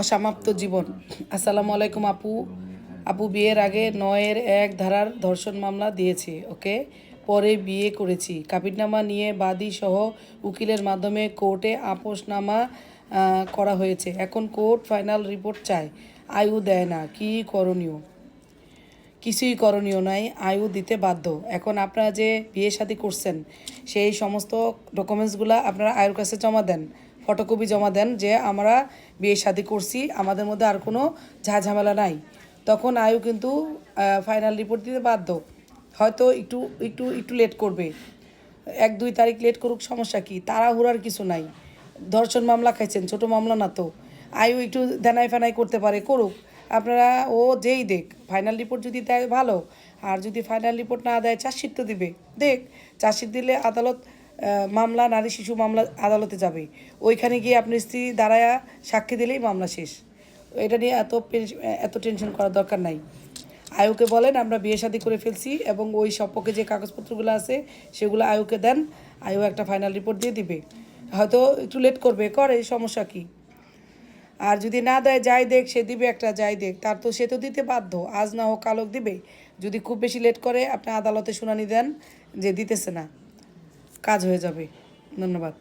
অসমাপ্ত জীবন। আসসালামু আলাইকুম আপু। আপু বিয়ের আগে নয়ের এক ধারার ধর্ষণ মামলা দিয়েছে, ওকে? পরে বিয়ে করেছি। কাবিননামা নিয়ে বাদী সহ উকিলের মাধ্যমে কোর্টে আপোষনামা করা হয়েছে। এখন কোর্ট ফাইনাল রিপোর্ট চায়। আয়ু দেয় না। কি করণীয়? কিছুই করণীয় নাই। আয়ু দিতে বাধ্য। এখন আপনারা যে বিয়ে শাদী করছেন, সেই সমস্ত ডকুমেন্টসগুলো আপনারা আয়ুর কাছে জমা দেন। ফটোকপি জমা দেন যে, আমরা বিয়ে শাদী করছি, আমাদের মধ্যে আর কোনো ঝাঝামেলা নাই। তখন আয়ু কিন্তু ফাইনাল রিপোর্ট দিতে বাধ্য। হয়তো একটু একটু একটু লেট করবে। এক, দুই তারিখ লেট করুক, সমস্যা কি? তাড়াহুড়ার কিছু নাই। ধর্ষণ মামলা খাইছেন, ছোট মামলা না তো। আয়ু একটু দেনাই ফেনাই করতে পারে, করুক। আপনারা, ও যেই দেখ ফাইনাল রিপোর্ট যদি দেয়, ভালো। আর যদি ফাইনাল রিপোর্ট না দেয় চার্জশিট তো দিবে। দেখ, চার্জশিট দিলে আদালত মামলা, নারী শিশু মামলা আদালতে যাবে। ওইখানে গিয়ে আপনি স্ত্রী দাঁড়ায়া সাক্ষী দিলেই মামলা শেষ। এটা নিয়ে এত এত টেনশন করার দরকার নাই। আয়ুকে বলেন, আমরা বিয়ে শাদী করে ফেলছি এবং ওই সপক্ষে যে কাগজপত্রগুলো আছে, সেগুলো আয়ুকে দেন। আয়ু একটা ফাইনাল রিপোর্ট দিয়ে দিবে। হয়তো একটু লেট করবে। করে সমস্যা কি? আর যদি না দেয়, যাই দেখ, সে দিবে একটা, যাই দেখ। তার তো সে তো দিতে বাধ্য। আজ না হোক, কালক দিবে। যদি খুব বেশি লেট করে, আপনি আদালতে শুনানি দেন যে দিতেছে না। কাজ হয়ে যাবে। ধন্যবাদ।